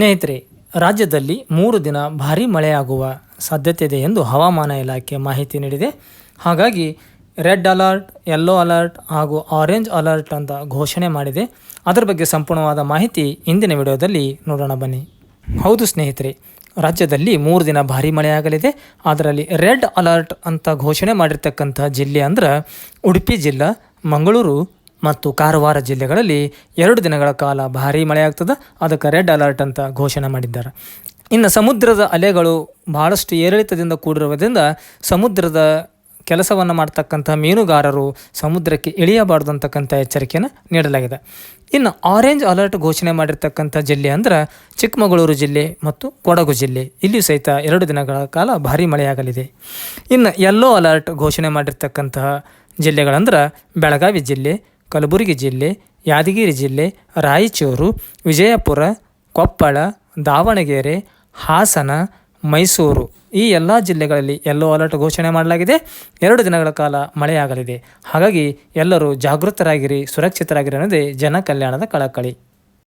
ಸ್ನೇಹಿತರೆ, ರಾಜ್ಯದಲ್ಲಿ ಮೂರು ದಿನ ಭಾರಿ ಮಳೆಯಾಗುವ ಸಾಧ್ಯತೆ ಇದೆ ಎಂದು ಹವಾಮಾನ ಇಲಾಖೆ ಮಾಹಿತಿ ನೀಡಿದೆ. ಹಾಗಾಗಿ ರೆಡ್ ಅಲರ್ಟ್, ಯೆಲ್ಲೋ ಅಲರ್ಟ್ ಹಾಗೂ ಆರೆಂಜ್ ಅಲರ್ಟ್ ಅಂತ ಘೋಷಣೆ ಮಾಡಿದೆ. ಅದರ ಬಗ್ಗೆ ಸಂಪೂರ್ಣವಾದ ಮಾಹಿತಿ ಇಂದಿನ ವಿಡಿಯೋದಲ್ಲಿ ನೋಡೋಣ ಬನ್ನಿ. ಹೌದು ಸ್ನೇಹಿತರೆ, ರಾಜ್ಯದಲ್ಲಿ ಮೂರು ದಿನ ಭಾರಿ ಮಳೆಯಾಗಲಿದೆ. ಅದರಲ್ಲಿ ರೆಡ್ ಅಲರ್ಟ್ ಅಂತ ಘೋಷಣೆ ಮಾಡಿರ್ತಕ್ಕಂಥ ಜಿಲ್ಲೆ ಅಂದ್ರೆ ಉಡುಪಿ ಜಿಲ್ಲಾ, ಮಂಗಳೂರು ಮತ್ತು ಕಾರವಾರ ಜಿಲ್ಲೆಗಳಲ್ಲಿ ಎರಡು ದಿನಗಳ ಕಾಲ ಭಾರೀ ಮಳೆಯಾಗ್ತದೆ. ಅದಕ್ಕೆ ರೆಡ್ ಅಲರ್ಟ್ ಅಂತ ಘೋಷಣೆ ಮಾಡಿದ್ದಾರೆ. ಇನ್ನು ಸಮುದ್ರದ ಅಲೆಗಳು ಬಹಳಷ್ಟು ಏರಿಳಿತದಿಂದ ಕೂಡಿರುವುದರಿಂದ ಸಮುದ್ರದ ಕೆಲಸವನ್ನು ಮಾಡ್ತಕ್ಕಂಥ ಮೀನುಗಾರರು ಸಮುದ್ರಕ್ಕೆ ಇಳಿಯಬಾರ್ದು ಅಂತಕ್ಕಂಥ ಎಚ್ಚರಿಕೆಯನ್ನು ನೀಡಲಾಗಿದೆ. ಇನ್ನು ಆರೆಂಜ್ ಅಲರ್ಟ್ ಘೋಷಣೆ ಮಾಡಿರ್ತಕ್ಕಂಥ ಜಿಲ್ಲೆ ಅಂದರೆ ಚಿಕ್ಕಮಗಳೂರು ಜಿಲ್ಲೆ ಮತ್ತು ಕೊಡಗು ಜಿಲ್ಲೆ. ಇಲ್ಲಿಯೂ ಸಹಿತ ಎರಡು ದಿನಗಳ ಕಾಲ ಭಾರಿ ಮಳೆಯಾಗಲಿದೆ. ಇನ್ನು ಯೆಲ್ಲೋ ಅಲರ್ಟ್ ಘೋಷಣೆ ಮಾಡಿರ್ತಕ್ಕಂತಹ ಜಿಲ್ಲೆಗಳಂದ್ರೆ ಬೆಳಗಾವಿ ಜಿಲ್ಲೆ ಕಲಬುರಗಿ ಜಿಲ್ಲೆ, ಯಾದಗಿರಿ ಜಿಲ್ಲೆ, ರಾಯಚೂರು, ವಿಜಯಪುರ, ಕೊಪ್ಪಳ, ದಾವಣಗೆರೆ, ಹಾಸನ, ಮೈಸೂರು ಈ ಎಲ್ಲ ಜಿಲ್ಲೆಗಳಲ್ಲಿ ಯೆಲ್ಲೋ ಅಲರ್ಟ್ ಘೋಷಣೆ ಮಾಡಲಾಗಿದೆ. ಎರಡು ದಿನಗಳ ಕಾಲ ಮಳೆಯಾಗಲಿದೆ. ಹಾಗಾಗಿ ಎಲ್ಲರೂ ಜಾಗೃತರಾಗಿರಿ, ಸುರಕ್ಷಿತರಾಗಿರಿ ಅನ್ನೋದೇ ಜನ ಕಲ್ಯಾಣದ ಕಳಕಳಿ.